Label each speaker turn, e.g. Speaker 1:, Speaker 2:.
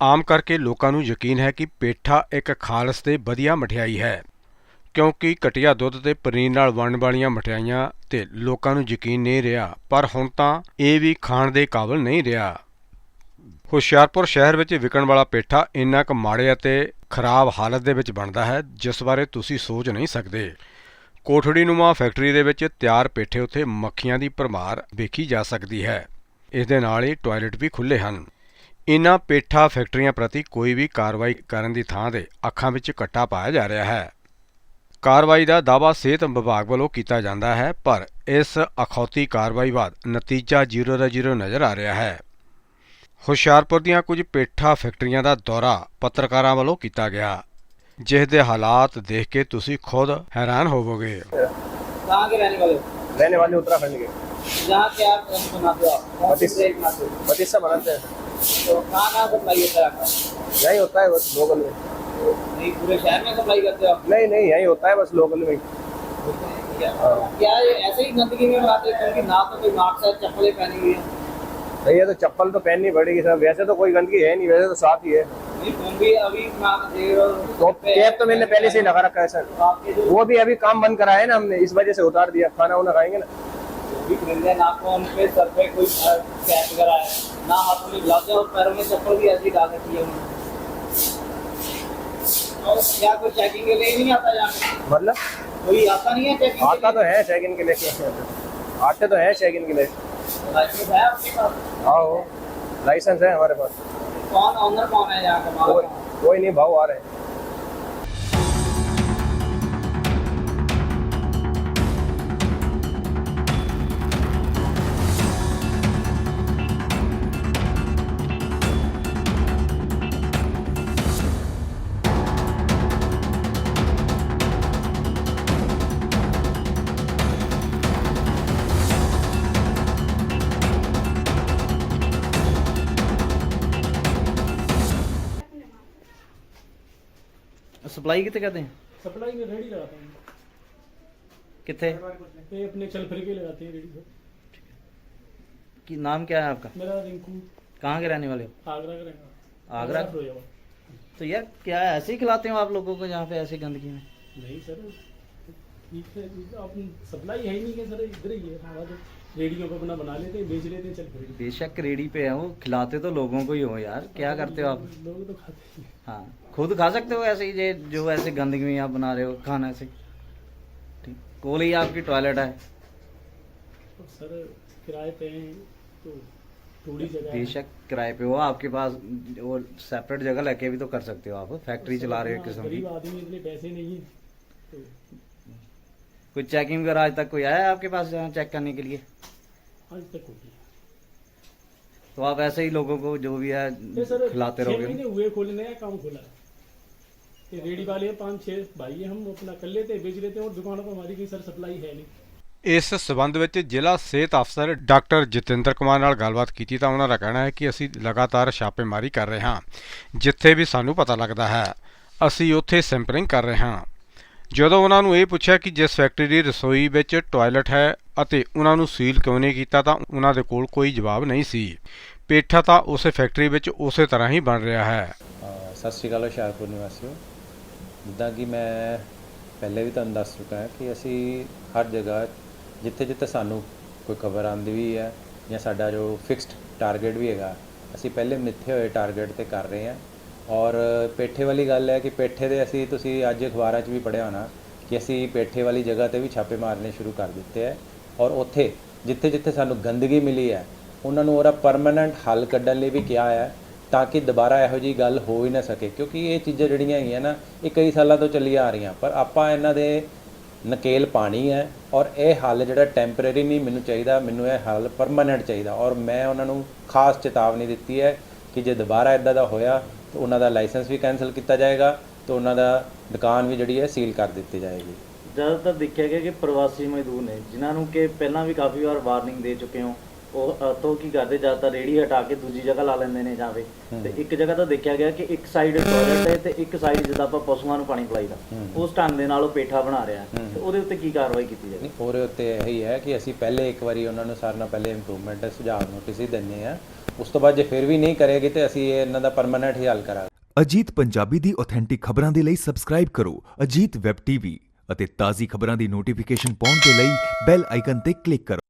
Speaker 1: ਆਮ ਕਰਕੇ ਲੋਕਾਂ ਨੂੰ ਯਕੀਨ ਹੈ ਕਿ ਪੇਠਾ ਇੱਕ ਖਾਲਸ ਤੇ ਵਧੀਆ ਮਠਿਆਈ ਹੈ, ਕਿਉਂਕਿ ਘਟੀਆ ਦੁੱਧ ਤੇ ਪਨੀਰ ਨਾਲ ਬਣਨ ਵਾਲੀਆਂ ਮਠਿਆਈਆਂ ਤੇ ਲੋਕਾਂ ਨੂੰ ਯਕੀਨ ਨਹੀਂ ਰਿਹਾ, ਪਰ ਹੁਣ ਤਾਂ ਇਹ ਵੀ ਖਾਣ ਦੇ ਕਾਬਲ ਨਹੀਂ ਰਿਹਾ। ਹੁਸ਼ਿਆਰਪੁਰ ਸ਼ਹਿਰ ਵਿੱਚ ਵਿਕਣ ਵਾਲਾ ਪੇਠਾ ਇੰਨਾ ਕੁ ਮਾੜੇ ਅਤੇ ਖਰਾਬ ਹਾਲਤ ਦੇ ਵਿੱਚ ਬਣਦਾ ਹੈ, ਜਿਸ ਬਾਰੇ ਤੁਸੀਂ ਸੋਚ ਨਹੀਂ ਸਕਦੇ। ਕੋਠੜੀ ਨੂੰਮਾ ਫੈਕਟਰੀ ਦੇ ਵਿੱਚ ਤਿਆਰ ਪੇਠੇ ਉੱਤੇ ਮੱਖੀਆਂ ਦੀ ਭਰਮਾਰ ਵੇਖੀ ਜਾ ਸਕਦੀ ਹੈ। ਇਸ ਦੇ ਨਾਲ ਹੀ ਟਾਇਲਟ ਵੀ ਖੁੱਲੇ ਹਨ। ਇਨ੍ਹਾਂ ਪੇਠਾ ਫੈਕਟਰੀਆਂ ਪ੍ਰਤੀ ਕੋਈ ਵੀ ਕਾਰਵਾਈ ਕਰਨ ਦੀ ਥਾਂ ਤੇ ਅੱਖਾਂ ਵਿੱਚ ਕੱਟਾ ਪਾਇਆ ਜਾ ਰਿਹਾ ਹੈ ਕਾਰਵਾਈ ਦਾ ਦਾਅਵਾ ਸਿਹਤ ਵਿਭਾਗ ਵੱਲੋਂ ਕੀਤਾ ਜਾਂਦਾ ਹੈ ਪਰ ਇਸ ਅਖੌਤੀ ਕਾਰਵਾਈ ਬਾਅਦ ਨਤੀਜਾ ਜ਼ੀਰੋ ਦਾ ਜ਼ੀਰੋ ਨਜ਼ਰ ਆ ਰਿਹਾ ਹੈ ਹੁਸ਼ਿਆਰਪੁਰ ਦੀਆਂ ਕੁਝ ਪੇਠਾ ਫੈਕਟਰੀਆਂ ਦਾ ਦੌਰਾ ਪੱਤਰਕਾਰਾਂ ਵੱਲੋਂ ਕੀਤਾ ਗਿਆ ਜਿਸ ਦੇ ਹਾਲਾਤ ਦੇਖ ਕੇ ਤੁਸੀਂ ਖੁਦ ਹੈਰਾਨ ਹੋਵੋਗੇ
Speaker 2: कहाँ के रहने वाले हो?
Speaker 3: रहने वाले उत्तराखंड के
Speaker 2: यहाँ क्या रंग बनाते हो आप कौन सी
Speaker 3: बत्तीस।
Speaker 2: ट्रेड बनाते हो
Speaker 3: बतीसा बनाते हैं
Speaker 2: है
Speaker 3: यही होता है बस लोकल में।
Speaker 2: नहीं पूरे शहर में सप्लाई करते हो आप
Speaker 3: नहीं नहीं यही होता है बस लोकल में।
Speaker 2: क्या ये ऐसे ही गंदगी में बनाते हो ना तो कोई है चप्पलें पहनी हुई है
Speaker 3: है तो चप्पल तो पहननी पड़ेगी सर वैसे तो कोई गंदगी है नहीं, वैसे तो साफ़ ही है।
Speaker 2: हो
Speaker 3: तो कैप तो मैंने पहले से ही लगा रखा है, सर। वो भी अभी काम बंद करा है ना हमने, इस वजह से उतार दिया। खाना वाना खाएँगे ना?
Speaker 2: पे सर पे कोई वगैरह है ना हाथों में ग्लव्स और पैरों में चप्पल भी ऐसी डाल रखी है और क्या कोई चेकिंग के लिए नहीं आता यहाँ
Speaker 3: मतलब?
Speaker 2: कोई आता नहीं है चेकिंग
Speaker 3: आता तो है चेक इन के लिए। आते तो है चेक इन के लिए।
Speaker 2: लाइसेंस है आपके पास?
Speaker 3: आओ। लाइसेंस है हमारे पास।
Speaker 2: कौन ऑनर कौन है यहाँ का?
Speaker 3: कोई नहीं भाव आ रहे हैं।
Speaker 4: सप्लाई कितने करते हैं?
Speaker 5: सप्लाई में रेडी लगाते हैं।
Speaker 4: कितने?
Speaker 5: ये अपने चल फिर के लगाते हैं रेडी। को
Speaker 4: कि नाम क्या है आपका?
Speaker 5: मेरा रिंकू।
Speaker 4: कहाँ के रहने वाले हो?
Speaker 5: आगरा का रहेगा
Speaker 4: आगरा? तो यार क्या ऐसे ही खिलाते हो आप लोगों को यहाँ पे ऐसे गंदगी में?
Speaker 5: नहीं सर ठीक सप्लाई है नहीं सर इधर ही है हमारा तो रेडियो पे अपना बना लेते बेच लेते चल
Speaker 4: बेशक रेडी पे है वो खिलाते तो लोगों को ही हो यार क्या करते हो आप?
Speaker 5: लोग तो खाते हैं
Speaker 4: हाँ। खुद खा सकते हो ऐसे ही जो ऐसे गंदगी में आप बना रहे हो खाना ऐसे। ठीक कोल ही आपकी टॉयलेट है।
Speaker 5: और सर किराए पे हैं तो थोड़ी जगह
Speaker 4: बेशक किराए पे हो आपके पास वो सेपरेट जगह लेके भी तो कर सकते हो आप फैक्ट्री चला रहे हो किस्म की।
Speaker 5: गरीब आदमी इतने पैसे नहीं है तो
Speaker 4: कोई चेकिंग वगैरह आज तक कोई आया है आपके पास यहाँ चेक करने के लिए
Speaker 5: आज तक कोई नहीं
Speaker 4: तो आप ऐसे ही लोगों को जो भी है
Speaker 5: ये सर
Speaker 4: खिलाते
Speaker 5: छह
Speaker 4: रहोगे
Speaker 5: महीने हुए खोले नया काम खोला है ये रेडी वाले हैं पाँच छह भाई हैं हम अपना कर लेते हैं बेच लेते हैं और दुकानों पर हमारी कोई सर सप्लाई है नहीं
Speaker 1: ਇਸ ਸਬੰਧ ਵਿੱਚ ਜ਼ਿਲ੍ਹਾ ਸਿਹਤ ਅਫਸਰ ਡਾਕਟਰ ਜਤਿੰਦਰ ਕੁਮਾਰ ਨਾਲ ਗੱਲਬਾਤ ਕੀਤੀ ਤਾਂ ਉਹਨਾਂ ਦਾ ਕਹਿਣਾ ਹੈ ਕਿ ਅਸੀਂ ਲਗਾਤਾਰ ਛਾਪੇਮਾਰੀ ਕਰ ਰਹੇ ਹਾਂ ਜਿੱਥੇ ਵੀ ਸਾਨੂੰ ਪਤਾ ਲੱਗਦਾ ਹੈ ਅਸੀਂ ਉੱਥੇ ਸੈਂਪਲਿੰਗ ਕਰ ਰਹੇ ਹਾਂ ਜਦੋਂ ਉਹਨਾਂ ਨੂੰ ਇਹ ਪੁੱਛਿਆ ਕਿ ਜਿਸ ਫੈਕਟਰੀ ਦੀ ਰਸੋਈ ਵਿੱਚ ਟਾਇਲਟ ਹੈ ਅਤੇ ਉਹਨਾਂ ਨੂੰ ਸੀਲ ਕਿਉਂ ਨਹੀਂ ਕੀਤਾ, ਤਾਂ ਉਹਨਾਂ ਦੇ ਕੋਲ ਕੋਈ ਜਵਾਬ ਨਹੀਂ ਸੀ। ਪੇਠਾ ਤਾਂ ਉਸੇ ਫੈਕਟਰੀ ਵਿੱਚ ਉਸੇ ਤਰ੍ਹਾਂ ਹੀ ਬਣ ਰਿਹਾ ਹੈ।
Speaker 6: ਸਤਿ ਸ਼੍ਰੀ ਅਕਾਲ ਹੁਸ਼ਿਆਰਪੁਰ ਨਿਵਾਸੀਓ। ਜਿੱਦਾਂ ਕਿ ਮੈਂ ਪਹਿਲੇ ਵੀ ਤੁਹਾਨੂੰ ਦੱਸ ਚੁੱਕਾ ਹਾਂ ਕਿ ਅਸੀਂ ਹਰ ਜਗ੍ਹਾ ਜਿੱਥੇ ਜਿੱਥੇ ਸਾਨੂੰ ਕੋਈ ਖਬਰ ਆਉਂਦੀ ਵੀ ਹੈ ਜਾਂ ਸਾਡਾ ਜੋ ਫਿਕਸਡ ਟਾਰਗੇਟ ਵੀ ਹੈਗਾ, ਅਸੀਂ ਪਹਿਲੇ ਮਿੱਥੇ ਹੋਏ ਟਾਰਗੇਟ ਤੇ ਕਰ ਰਹੇ ਹਾਂ। ਔਰ ਪੇਠੇ ਵਾਲੀ ਗੱਲ ਹੈ ਕਿ ਪੇਠੇ ਦੇ ਅਸੀਂ, ਤੁਸੀਂ ਅੱਜ ਅਖਬਾਰਾਂ 'ਚ ਵੀ ਪੜ੍ਹਿਆ ਹੋਣਾ ਕਿ ਅਸੀਂ ਪੇਠੇ ਵਾਲੀ ਜਗ੍ਹਾ ਤੇ ਵੀ ਛਾਪੇ ਮਾਰਨੇ ਸ਼ੁਰੂ ਕਰ ਦਿੱਤੇ ਹੈ ਔਰ ਉੱਥੇ ਜਿੱਥੇ ਜਿੱਥੇ ਸਾਨੂੰ ਗੰਦਗੀ ਮਿਲੀ ਹੈ, ਉਹਨਾਂ ਨੂੰ ਉਹਦਾ ਪਰਮਨੈਂਟ ਹੱਲ ਕੱਢਣ ਲਈ ਵੀ ਕਿਹਾ ਹੈ ਤਾਂ ਕਿ ਦੁਬਾਰਾ ਇਹੋ ਜੀ ਗੱਲ ਹੋ ਹੀ ਨਾ ਸਕੇ। ਕਿਉਂਕਿ ਇਹ ਚੀਜ਼ਾਂ ਜਿਹੜੀਆਂ ਹੈਗੀਆਂ ਨਾ, ਇਹ ਕਈ ਸਾਲਾਂ ਤੋਂ ਚੱਲੀ ਆ ਰਹੀਆਂ, ਪਰ ਆਪਾਂ ਇਹਨਾਂ ਦੇ ਨਕੇਲ ਪਾਣੀ ਹੈ ਔਰ ਇਹ ਹੱਲ ਜਿਹੜਾ ਟੈਂਪਰੇਰੀ ਨਹੀਂ ਮੈਨੂੰ ਚਾਹੀਦਾ, ਮੈਨੂੰ ਇਹ ਹੱਲ ਪਰਮਨੈਂਟ ਚਾਹੀਦਾ ਔਰ ਮੈਂ ਉਹਨਾਂ ਨੂੰ ਖਾਸ ਚੇਤਾਵਨੀ ਦਿੱਤੀ ਹੈ ਕਿ ਜੇ ਦੁਬਾਰਾ ਇਦਾਂ ਦਾ ਹੋਇਆ ਤਾਂ ਉਹਨਾਂ ਦਾ ਲਾਇਸੈਂਸ ਵੀ ਕੈਨਸਲ ਕੀਤਾ ਜਾਏਗਾ ਤੇ ਉਹਨਾਂ ਦਾ ਦੁਕਾਨ ਵੀ ਜਿਹੜੀ ਹੈ ਸੀਲ ਕਰ ਦਿੱਤੀ ਜਾਏਗੀ।
Speaker 4: ਜ਼ਿਆਦਾਤਰ ਦੇਖਿਆ ਗਿਆ ਕਿ ਪ੍ਰਵਾਸੀ ਮਜ਼ਦੂਰ ਨੇ ਜਿਨ੍ਹਾਂ ਨੂੰ ਕਿ ਪਹਿਲਾਂ ਵੀ ਕਾਫੀ ਵਾਰ ਵਾਰਨਿੰਗ ਦੇ ਚੁੱਕੇ ਹੋ ਉਹ ਤੋਂ ਕੀ ਕਰਦੇ ਜ਼ਿਆਦਾਤਰ ਰੇੜੀ ਹਟਾ ਕੇ ਦੂਜੀ ਜਗ੍ਹਾ ਲਾ ਲੈਂਦੇ ਨੇ ਜਾਵੇ ਤੇ ਇੱਕ ਜਗ੍ਹਾ ਤਾਂ ਦੇਖਿਆ ਗਿਆ ਕਿ ਇੱਕ ਸਾਈਡ ਟਾਇਲਟ ਹੈ ਤੇ ਇੱਕ ਸਾਈਡ ਜਿੱਦਾਂ ਆਪਾਂ ਪਸ਼ੂਆਂ ਨੂੰ ਪਾਣੀ ਪਿਲਾਈਦਾ। ਉਸ ਢੰਗ ਦੇ ਨਾਲ ਉਹ ਪੇਠਾ ਬਣਾ ਰਿਹਾ। ਤੇ ਉਹਦੇ ਉੱਤੇ ਕੀ ਕਾਰਵਾਈ ਕੀਤੀ ਜਾਵੇ?
Speaker 6: ਉਹਦੇ ਉੱਤੇ ਇਹੀ ਹੈ ਕਿ ਅਸੀਂ ਪਹਿਲੇ ਇੱਕ ਵਾਰੀ ਉਹਨਾਂ ਨੂੰ ਸਾਰਿਆਂ ਨਾਲ ਪਹਿਲੇ ਇੰਪਰੂਵਮੈਂਟ ਦਾ ਸੁਝਾਅ ਨੋਟਿਸ ਹੀ ਦਿੰਦੇ ਆ ਉਸ ਤੋਂ ਬਾਅਦ ਜੇ ਫਿਰ ਵੀ ਨਹੀਂ ਕਰੇਗੀ ਤੇ ਅਸੀਂ ਇਹਨਾਂ ਦਾ ਪਰਮਨੈਂਟ ਹੀ ਹੱਲ ਕਰਾਂਗੇ।
Speaker 7: ਅਜੀਤ ਪੰਜਾਬੀ ਦੀ ਆਥੈਂਟਿਕ ਖਬਰਾਂ ਦੇ ਲਈ ਸਬਸਕ੍ਰਾਈਬ ਕਰੋ, ਅਜੀਤ ਵੈਬ ਟੀਵੀ ਅਤੇ ਤਾਜ਼ੀ ਖਬਰਾਂ ਦੀ ਨੋਟੀਫਿਕੇਸ਼ਨ ਪਾਉਣ ਦੇ ਲਈ ਬੈਲ ਆਈਕਨ ਤੇ ਕਲਿੱਕ ਕਰੋ।